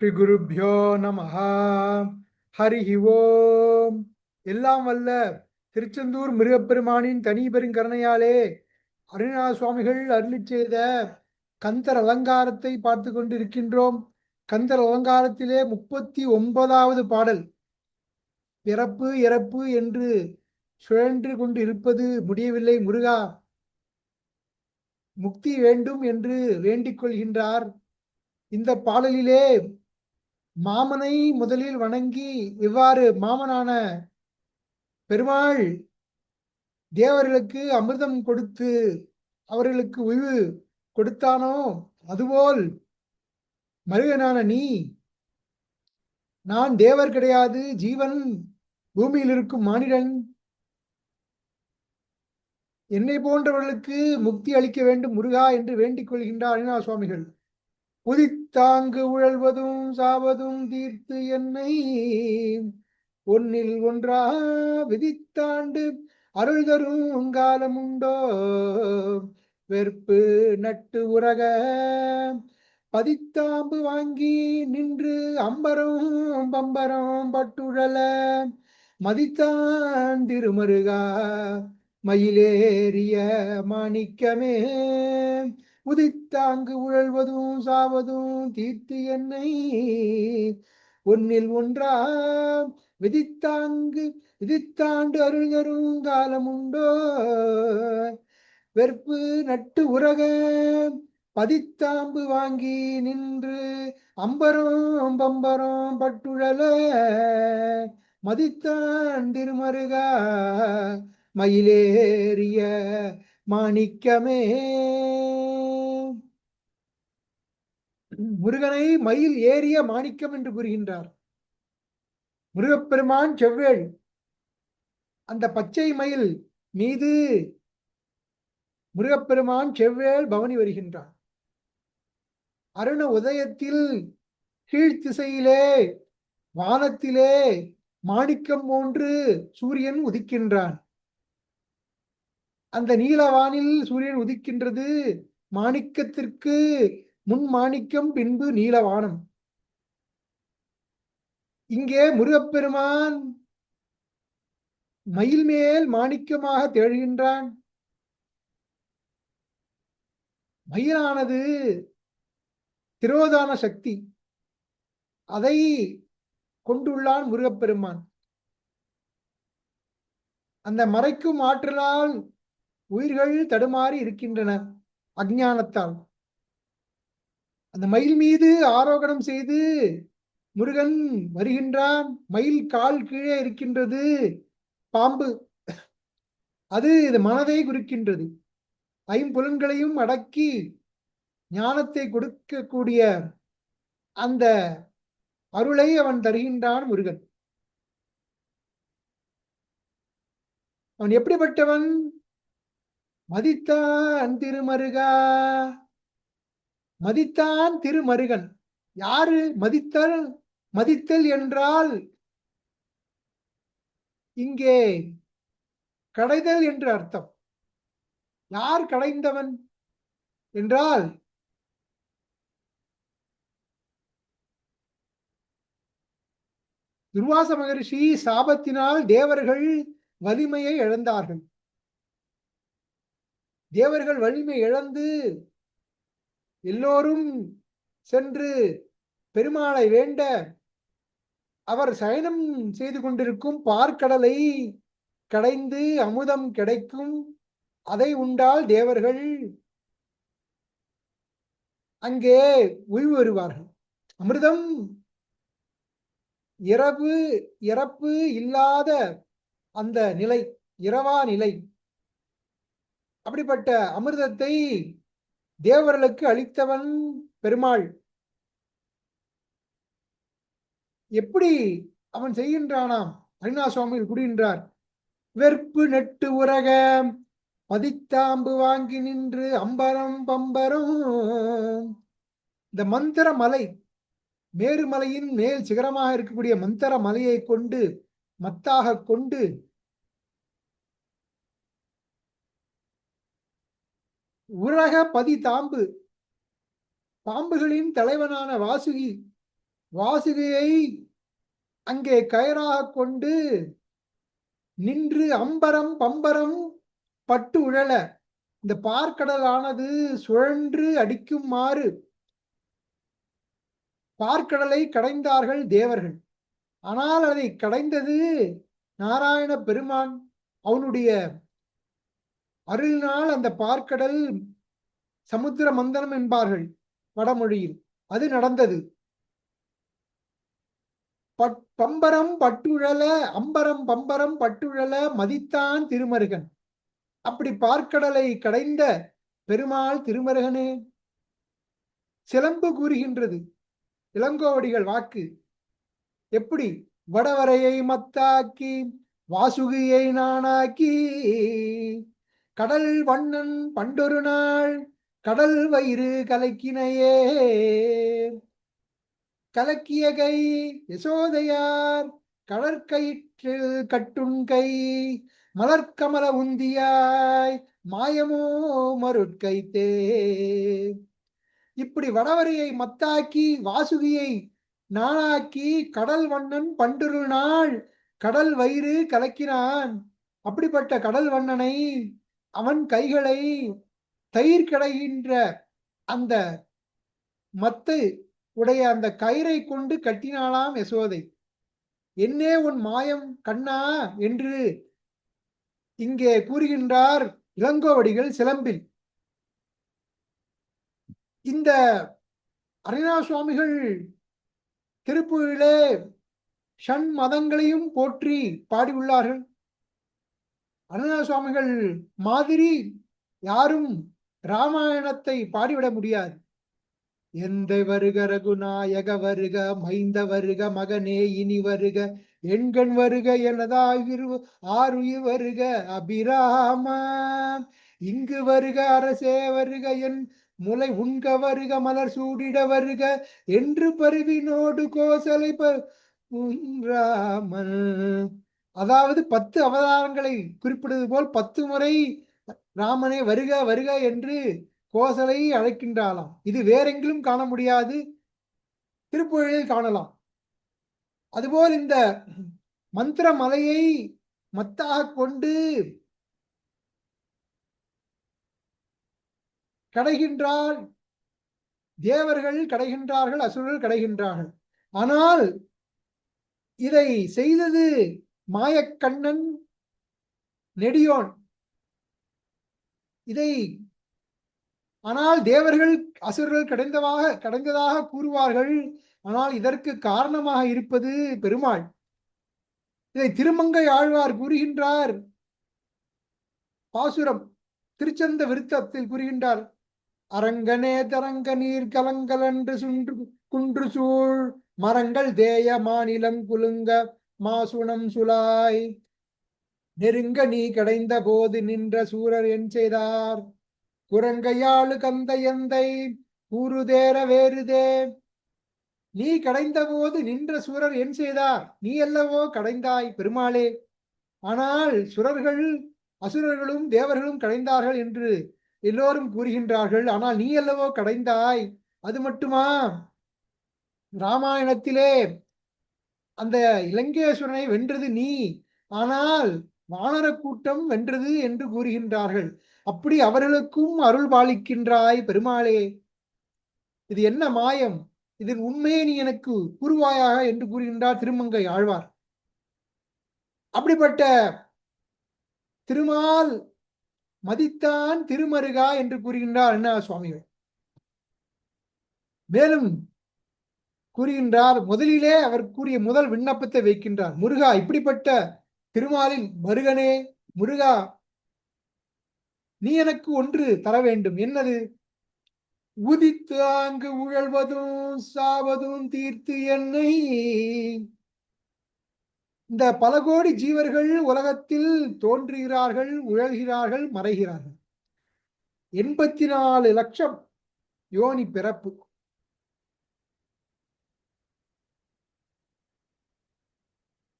ஸ்ரீகுருப்போ குருப்யோ ஹரி ஹரிஹி ஓம். எல்லாம் வல்ல திருச்செந்தூர் மிருகப்பெருமானின் தனி பெருங்கருணையாலே அருணா சுவாமிகள் அருளி செய்த கந்தர் அலங்காரத்தை பார்த்து கொண்டு இருக்கின்றோம் கந்தர் அலங்காரத்திலே முப்பத்தி ஒன்பதாவது பாடல். பிறப்பு இறப்பு என்று சுழன்று கொண்டு இருப்பது முடியவில்லை முருகா. முக்தி வேண்டும் என்று வேண்டிக் கொள்கின்றார். இந்த பாடலிலே மாமனை முதலில் வணங்கி இவ்வாறு மாமனான பெருமாள் தேவர்களுக்கு அமிர்தம் கொடுத்து அவர்களுக்கு உய்வு கொடுத்தானோ அதுபோல் மருகனான நீ நான் தேவர் கிடையாது ஜீவன் பூமியில் இருக்கும் மானிடன். என்னை போன்றவர்களுக்கு முக்தி அளிக்க வேண்டும் முருகா என்று வேண்டிக் கொள்கின்றார் சுவாமிகள் புதித்தாங்கு உழல்வதும் சாவதும் தீர்த்து என்னை ஒன்னில் ஒன்றா விதித்தாண்டு அருள் தரும் காலம் உண்டோ? வெறுப்பு நட்டு உரக பதித்தாம்பு வாங்கி நின்று அம்பரம் பம்பரம் பட்டுழல மதித்தான் திருமருகா மயிலேறிய மாணிக்கமே. உதித்தாங்கு உழல்வதும் சாவதும் தீர்த்து என்னை ஒன்னில் ஒன்றா விதித்தாங்கு விதித்தாண்டு அருள் தரும் காலம் உண்டோ? வெறுப்பு நட்டு உரக பதித்தாம்பு வாங்கி நின்று அம்பரம் பம்பரம் பட்டுழல. மதித்தான் திருமருகா மயிலேறிய மாணிக்கமே. முருகனை மயில் ஏறிய மாணிக்கம் என்று கூறுகின்றார். முருகப்பெருமான் செவ்வேள் அந்த பச்சை மயில் மீது முருகப்பெருமான் செவ்வேள் பவனி வருகின்றான் அருண உதயத்தில் கீழ்த்திசையிலே வானத்திலே மாணிக்கம் போன்று சூரியன் உதிக்கின்றான். அந்த நீலவானில் சூரியன் உதிக்கின்றது மாணிக்கத்திற்கு முன் மாணிக்கம் பின்பு நீலவானம். இங்கே முருகப்பெருமான் மயில் மேல் மாணிக்கமாக தேடுகின்றான் மயிலானது திரோதான சக்தி. அதை கொண்டுள்ளான் முருகப்பெருமான். அந்த மறைக்கும் ஆற்றலால் உயிர்கள் தடுமாறி இருக்கின்றன அஜானத்தால் அந்த மயில் மீது ஆரோகணம் செய்து முருகன் வருகின்றான். மயில் கால் கீழே இருக்கின்றது. பாம்பு. அது இது மனதை குறிக்கின்றது. ஐம்புலன்களையும் அடக்கி ஞானத்தை கொடுக்கக்கூடிய அந்த அருளை அவன் தருகின்றான் முருகன். அவன் எப்படிப்பட்டவன்? மதித்தான் திருமருகா. மதித்தான் திருமருகன். யாரு மதித்தல்? மதித்தல் என்றால் இங்கே கடைதல் என்று அர்த்தம். யார் கடைந்தவன் என்றால் துர்வாச மகரிஷி சாபத்தினால் தேவர்கள் வலிமையை இழந்தார்கள். தேவர்கள் வலிமை இழந்து எல்லோரும் சென்று பெருமாளை வேண்ட அவர் சயனம் செய்து கொண்டிருக்கும் பார்க்கடலை கடைந்து அமுதம் கிடைக்கும். அதை உண்டால் தேவர்கள் அங்கே உய்வு வருவார்கள். அமிர்தம் இரவு இறப்பு இல்லாத அந்த நிலை இரவா நிலை. அப்படிப்பட்ட அமிர்தத்தை தேவர்களுக்கு அளித்தவன் பெருமாள். எப்படி அவன் செய்கின்றானாம்? அருணா சுவாமியில் கூறுகின்றார் வெறுப்பு நெட்டு உரக பதித்தாம்பு வாங்கி நின்று அம்பரம் பம்பரம். இந்த மந்திர மலை மேருமலையின் மேல் சிகரமாக இருக்கக்கூடிய மந்திர மலையை கொண்டு மத்தாக கொண்டு உரக பதி தாம்பு பாம்புகளின் தலைவனான வாசுகி வாசுகியை அங்கே கயராக கொண்டு நின்று அம்பரம் பம்பரம் பட்டு உழல. இந்த பார்க்கடலானது சுழன்று அடிக்குமாறு பார்க்கடலை கடைந்தார்கள் தேவர்கள். ஆனால் அதை கடைந்தது நாராயண பெருமான் அவனுடைய அருளினால் அந்த பார்க்கடல் சமுத்திர மந்தனம் என்பார்கள் வடமொழியில். அது நடந்தது. பட் பம்பரம் பட்டுழல அம்பரம் பம்பரம் பட்டுழல மதித்தான் திருமருகன். அப்படி பார்க்கடலை கடைந்த பெருமாள் திருமருகனே சிலம்பு கூறுகின்றது. இளங்கோவடிகள் வாக்கு. எப்படி? வடவரையை மத்தாக்கி வாசுகியை நானாக்கி கடல் வண்ணன் பண்டொரு நாள் கடல் வயிறு கலக்கினையே. கலக்கிய கை யசோதையார் கடற்கயிற்றில் கட்டுண் கை மலர்க்கமல உந்தியாய் மாயமோ மருட்கைத்தே. இப்படி வடவரையை மத்தாக்கி வாசுகியை நானாக்கி கடல் வண்ணன் பண்டொரு நாள் கடல் வயிறு கலக்கினான். அப்படிப்பட்ட கடல் வண்ணனை அவன் கைகளை தயிர் கிடைகின்ற அந்த மத்து உடைய அந்த கயிறை கொண்டு கட்டினாளாம் யசோதை. என்னே உன் மாயம் கண்ணா என்று இங்கே கூறுகின்றார் இளங்கோவடிகள் சிலம்பில். இந்த அரிணா சுவாமிகள் திருப்பூரிலே ஷண் மதங்களையும் போற்றி பாடியுள்ளார்கள். அருணா சுவாமிகள் மாதிரி யாரும் ராமாயணத்தை பாடிவிட முடியாது. எந்த வருக ரகுநாயக வருக மைந்த வருக மகனே இனி வருக எண்கண் வருக எனதாயிரு ஆறுயிர் வருக அபிராம. இங்கு வருக அரசே வருக என் முலை உண்க வருக மலர் சூடிட வருக என்று பருவினோடு கோசலை ராமன். அதாவது பத்து அவதாரங்களை குறிப்பிடுவது போல் பத்து முறை ராமனே வருக வருக என்று கோசலை அழைக்கின்றாளாம். இது வேறெங்கிலும் காண முடியாது. திருப்புழில் காணலாம். அதுபோல் இந்த மந்திர மலையை மத்தாக கொண்டு கடைகின்றால் தேவர்கள் கடைகின்றார்கள் அசுரர்கள் கடைகின்றார்கள். ஆனால் இதை செய்தது மாயக்கண்ணன் நெடியோன். இதை ஆனால் தேவர்கள் அசுரர்கள் கடைந்ததாக கடைந்ததாக கூறுவார்கள். ஆனால் இதற்கு காரணமாக இருப்பது பெருமாள். இதை திருமங்கை ஆழ்வார் கூறுகின்றார். பாசுரம் திருச்சந்த விருத்தத்தில் கூறுகின்றார். அரங்கனே தரங்க நீர் கலங்கலன்று சுன்று குன்று சூழ் மரங்கள் தேய மாநிலம் குலுங்க மாசுணம் சுலாய். நெருங்க நீ கடைந்த போது நின்ற சூரர் என் செய்தார். குரங்கையாளு கந்தையந்தை கூறுதேர வேறுதே நீ கடைந்த போது நின்ற சூரர் என் செய்தார். நீ அல்லவோ கடைந்தாய் பெருமாளே. ஆனால் சுரர்கள் அசுரர்களும் தேவர்களும் கடைந்தார்கள் என்று எல்லோரும் கூறுகின்றார்கள். ஆனால் நீ அல்லவோ கடைந்தாய். அது மட்டுமா? ராமாயணத்திலே அந்த இலங்கேஸ்வரனை வென்றது நீ. ஆனால் வானர கூட்டம் வென்றது என்று கூறுகின்றார்கள். அப்படி அவர்களுக்கும் அருள் பாலிக்கின்றாய் பெருமாளே. இது என்ன மாயம்? இதன் உண்மையை நீ எனக்கு கூறுவாயாக என்று கூறுகின்றார் திருமங்கை ஆழ்வார். அப்படிப்பட்ட திருமால் மதித்தான் திருமருகா என்று கூறுகின்றார் அண்ணா சுவாமிகள். மேலும் கூறுகின்றார். முதலிலே அவர் கூறிய முதல் விண்ணப்பத்தை வைக்கின்றார். முருகா இப்படிப்பட்ட திருமாலின் மருகனே முருகா நீ எனக்கு ஒன்று தர வேண்டும். என்னது? உதித்து அங்கு உழல்வதும் சாவதும் தீர்த்து என்னை. இந்த பல கோடி ஜீவர்கள் உலகத்தில் தோன்றுகிறார்கள் உழல்கிறார்கள் மறைகிறார்கள். எண்பத்தி நாலு லட்சம் யோனி பிறப்பு.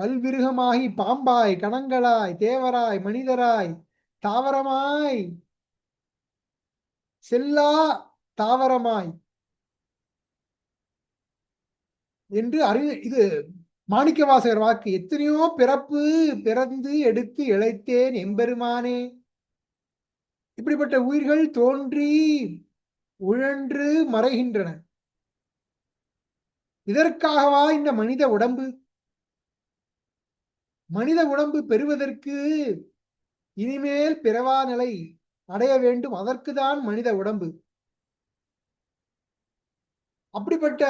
பல்விருகமாகி பாம்பாய் கணங்களாய் தேவராய் மனிதராய் தாவரமாய். செல்லா தாவரமாய். என்று அறி இது மாணிக்கவாசகர் வாக்கு எத்தனையோ பிறப்பு பிறந்து எடுத்து இழைத்தேன் எம்பெருமானே. இப்படிப்பட்ட உயிர்கள் தோன்றி உழன்று மறைகின்றன. இதற்காகவா இந்த மனித உடம்பு? மனித உடம்பு பெறுவதற்கு இனிமேல் பிறவா நிலை அடைய வேண்டும். அதற்குதான் மனித உடம்பு. அப்படிப்பட்ட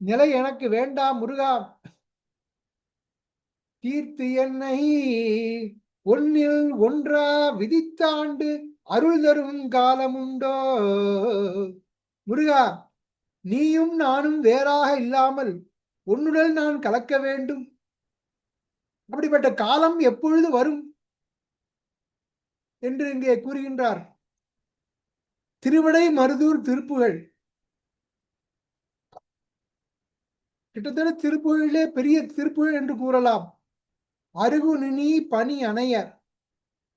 நிலை எனக்கு வேண்டாம் முருகா. தீர்த்து என்னை ஒன்னில் ஒன்றா விதித்தாண்டு அருள் தரும் காலமுண்டோ? முருகா நீயும் நானும் வேறாக இல்லாமல் உன்னுடன் நான் கலக்க வேண்டும். அப்படிப்பட்ட காலம் எப்பொழுது வரும்? என்று இங்கே கூறுகின்றார். திருவிடை மருதூர் திருப்புகள் கிட்டத்தட்ட திருப்புகளிலே பெரிய திருப்புகள் என்று கூறலாம். அருகு நினி அணையர்.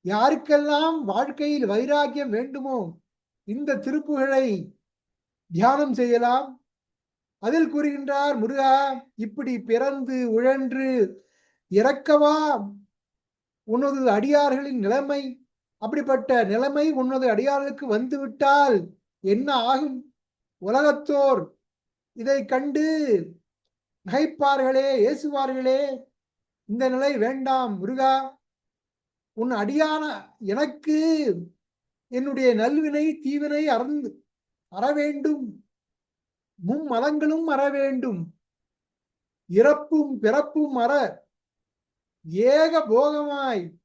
யாருக்கெல்லாம் வாழ்க்கையில் வைராக்கியம் வேண்டுமோ இந்த திருப்புகளை தியானம் செய்யலாம். அதில் கூறுகின்றார் முருகா இப்படி பிறந்து உழன்று இறக்கவா? உனது அடியார்களின் நிலைமை அப்படிப்பட்ட நிலைமை உனது அடியார்களுக்கு வந்துவிட்டால் என்ன ஆகும்? உலகத்தோர் இதை கண்டு நகைப்பார்களே ஏசுவார்களே இந்த நிலை வேண்டாம் முருகா. உன் அடியான எனக்கு என்னுடைய நல்வினை தீவினை அறந்து அற வேண்டும் மும்மதங்களும் அற வேண்டும் இறப்பும் பிறப்பும் அற ஏக போகமாய்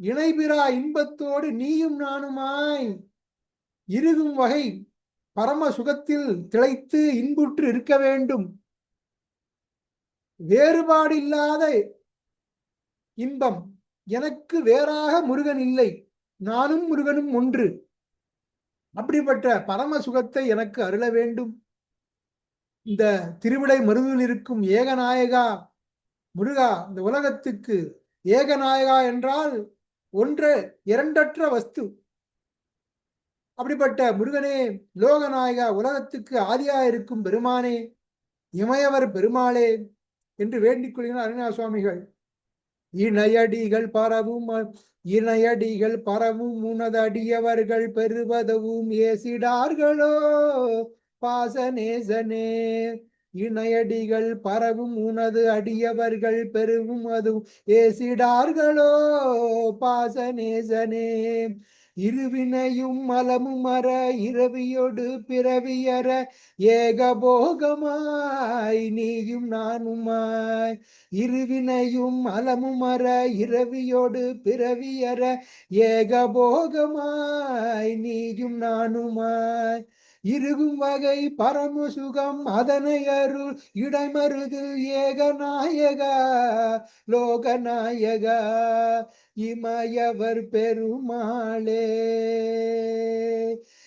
இணைபிரா இன்பத்தோடு நீயும் நானுமாய். இருகும் வகை பரம சுகத்தில் திளைத்து இன்புற்று இருக்க வேண்டும். வேறுபாடு இல்லாத இன்பம் எனக்கு வேறாக முருகன் இல்லை. நானும் முருகனும் ஒன்று. அப்படிப்பட்ட பரம சுகத்தை எனக்கு அருள வேண்டும். இந்த திருவிடை மருதில் இருக்கும் ஏகநாயகா முருகா இந்த உலகத்துக்கு ஏகநாயகா என்றால் ஒன்று இரண்டற்ற வஸ்து. அப்படிப்பட்ட முருகனே லோகநாயகா உலகத்துக்கு ஆதியா இருக்கும் பெருமானே இமயவர் பெருமாளே என்று வேண்டிக் கொள்கிறார் அருணா சுவாமிகள். இணையடிகள் பரவும் இணையடிகள் பரவும் உனதடியவர்கள் பெறுவதவும் ஏசிடார்களோ? பாசநேசனே இணையடிகள் பரவும் உனது அடியவர்கள் பெருவும் அது ஏசிடார்களோ? பாசநேசனே இருவினையும் மலமும் அற இரவியொடு பிறவியற ஏகபோகமாய் நீயும் நானுமாய். இருவினையும் மலமும் அற இரவியோடு பிறவியற ஏகபோகமாய் நீயும் நானுமாய். இருகும் வகை பரமசுகம் அதனை அருள். இடைமருது ஏகநாயகா லோகநாயகா இமயவர் பெருமாளே.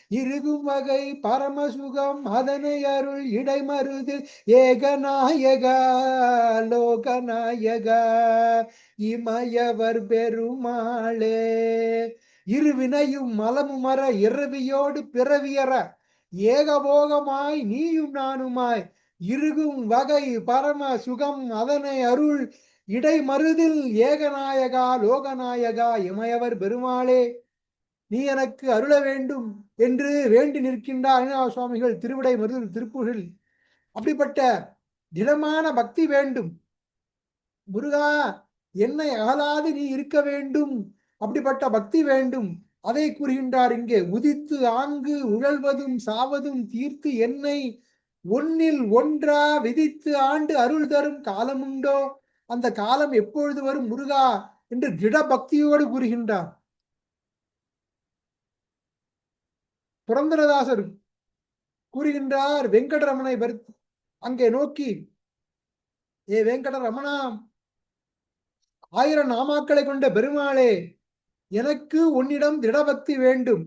இருகும் வகை பரமசுகம் அதனை அருள். இடைமருதில் ஏகநாயகா லோகநாயகா இமயவர் பெருமாளே. இருவினையும் மலமும் மர இரவியோடு பிறவியற ஏகபோகமாய் நீயும் நானுமாய் இருகும் வகை பரம சுகம் அதனை அருள் இடைமருதில் ஏகநாயகா லோகநாயகா இமையவர் பெருமாளே நீ எனக்கு அருள வேண்டும் என்று வேண்டி நிற்கின்றார் சுவாமிகள் திருவிடை மருதில் திருப்புகள். அப்படிப்பட்ட திடமான பக்தி வேண்டும். முருகா என்னை அகலாது நீ இருக்க வேண்டும். அப்படிப்பட்ட பக்தி வேண்டும். அதை கூறுகின்றார் இங்கே உதித்து ஆங்கு உழல்வதும் சாவதும் தீர்த்து என்னை ஒன்னில் ஒன்றா விதித்து ஆண்டு அருள் தரும் காலமுண்டோ? அந்த காலம் எப்பொழுது வரும் முருகா? என்று திட பக்தியோடு கூறுகின்றார். புரந்தரதாசர் கூறுகின்றார் வெங்கடரமனை அங்கே நோக்கி ஏ வெங்கடரமணா ஆயிரம் நாமாக்களை கொண்ட பெருமாளே எனக்கு உன்னிடம் திடபக்தி வேண்டும்.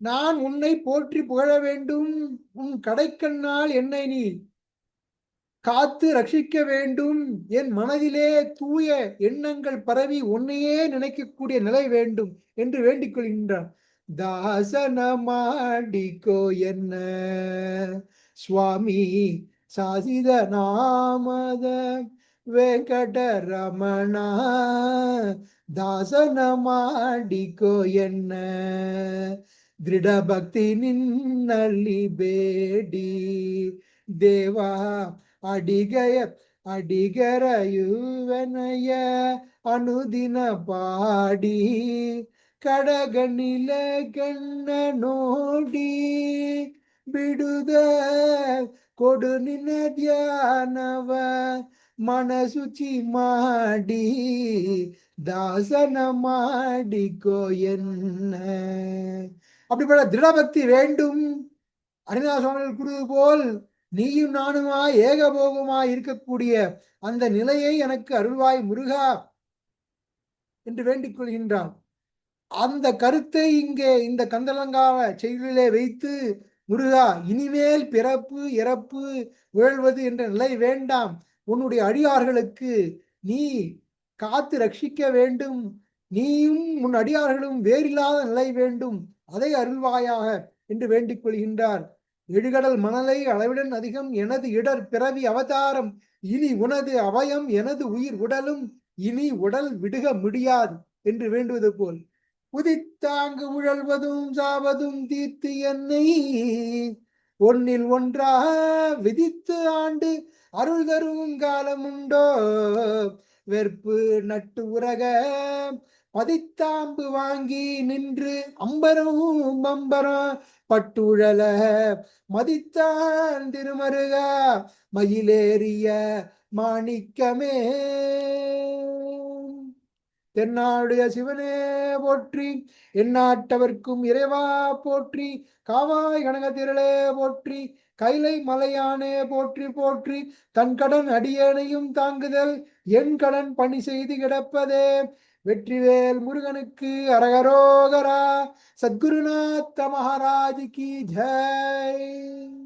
நான் உன்னை போற்றி புகழ வேண்டும். உன் கடைக்கண்ணால் என்னை நீ காத்து ரட்சிக்க வேண்டும். என் மனதிலே தூய எண்ணங்கள் பரவி உன்னையே நினைக்கக்கூடிய நிலை வேண்டும் என்று வேண்டிக்கொள்கின்றான் தாசனமாடிக்கோ என்ன? சுவாமி சாசித நாமத ವೆಂಕಟರಮಣ ದಾಸನ ಮಾಡಿಕೋ ಎನ್ನ ದೃಢ ಭಕ್ತಿ ನಿನ್ನಲ್ಲಿ ಬೇಡಿ ದೇವ ಅಡಿಗಯ ಅಡಿಗರಯುವನಯ ಅನುದಿನ ಪಾಡಿ ಕಡಗಣ್ಣಿಲ ಕಣ್ಣ ನೋಡಿ ಬಿಡುದ ಕೊಡು ನಿನ್ನ ಧ್ಯಾನವ ಮನಸುಚಿ ಮಾಡಿ ದಾಸನ ಮಾಡಿಕೋ என்ன அப்படிப்பட்ட திருடபக்தி வேண்டும் அரிநாத சுவாமிகள் கூறுவது போல் நீயும் நானுமாய் ஏகபோகமாய் இருக்கக்கூடிய அந்த நிலையை எனக்கு அருள்வாய் முருகா என்று வேண்டிக் கொள்கின்றான் அந்த கருத்தை இங்கே இந்த கந்தலங்காவ செயலிலே வைத்து முருகா இனிமேல் பிறப்பு இறப்பு உழல்வது என்ற நிலை வேண்டாம் உன்னுடைய அடியார்களுக்கு நீ காத்து ரட்சிக்க வேண்டும். நீயும் உன் அடியார்களும் வேறில்லாத நிலை வேண்டும். அதை அருள்வாயாக என்று வேண்டிக் கொள்கின்றார். எழுகடல் மணலை அளவிடன் அதிகம் எனது இடர் பிறவி அவதாரம். இனி உனது அவயம் எனது உயிர் உடலும். இனி உடல் விடுக முடியாது என்று வேண்டுவது போல். உதித்தாங்கு உழல்வதும் சாவதும் தீர்த்து என்னை. ஒன்னில் ஒன்றா விதித்து ஆண்டு அருள் தரும் காலம் உண்டோ வெறுப்பு நட்டு உரக. பதித்தாம்பு வாங்கி நின்று அம்பரம் பம்பரம் பட்டுழல. மதித்தான் திருமருக மயிலேறிய மாணிக்கமே. தென்னாடுடைய சிவனே போற்றி எந்நாட்டவர்க்கும் இறைவா போற்றி காவாய் கனகத்திரளே போற்றி கைலை மலையானே போற்றி போற்றி. தன் கடன் அடியேனையும் தாங்குதல் என் கடன் பணி செய்து கிடப்பதே. வெற்றிவேல் முருகனுக்கு அரகரோகரா. சத்குருநாத்த மகாராஜ் கி ஜெய்.